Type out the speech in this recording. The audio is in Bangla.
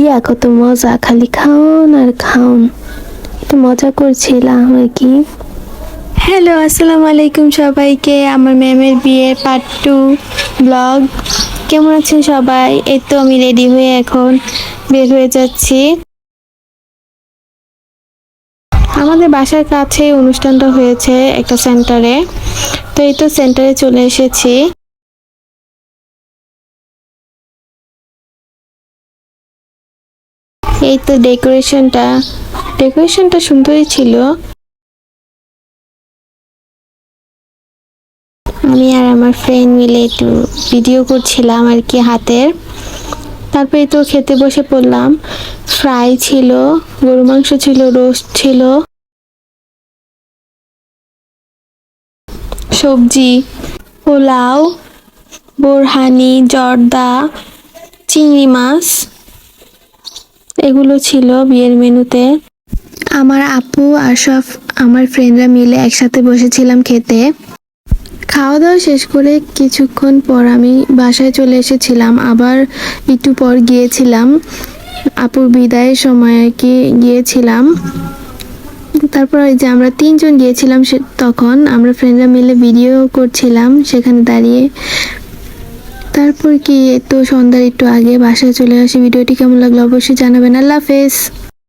দিয়া কত মজা খালি খাওন আর খাওন। একটু মজা করছিলাম আর কি। হ্যালো, আসসালামু আলাইকুম সবাইকে। আমার ম্যামের বিয়ের পার্ট টু ব্লগ কেমন আছেন সবাই? এই তো আমি রেডি হয়ে এখন বের হয়ে যাচ্ছি। আমাদের বাসার কাছে অনুষ্ঠানটা হয়েছে একটা সেন্টারে তো এই তো সেন্টারে চলে এসেছি। এই তো ডেকোরেশনটা ডেকোরেশনটা সুন্দরই ছিল। আমি আর আমার ফ্রেন্ড মিলে একটু ভিডিও করছিলাম আর কি হাতের। তারপরে তো খেতে বসে পড়লাম। ফ্রাই ছিল গরু মাংস ছিল রোস্ট ছিল। সবজি, পোলাও, বোরহানি, জর্দা, চিংড়ি মাছ। এগুলো ছিল বিয়ের মেনুতে। আমার আপু সব আমার ফ্রেন্ডরা মিলে একসাথে বসেছিলাম খেতে। খাওয়া দাওয়া শেষ করে কিছুক্ষণ পর আমি বাসায় চলে এসেছিলাম। আবার একটু পর গিয়েছিলাম। আপুর বিদায়ের সময় কি গিয়েছিলাম। তারপর ওই যে আমরা তিনজন গিয়েছিলাম তখন আমরা ফ্রেন্ডরা মিলে ভিডিও করছিলাম। সেখানে দাঁড়িয়ে তারপর কি, তো সন্ধ্যার একটু আগে বাসায় চলে আসি। ভিডিওটি কেমন লাগল অবশ্যই জানাবেন। আল্লাহ হাফেজ।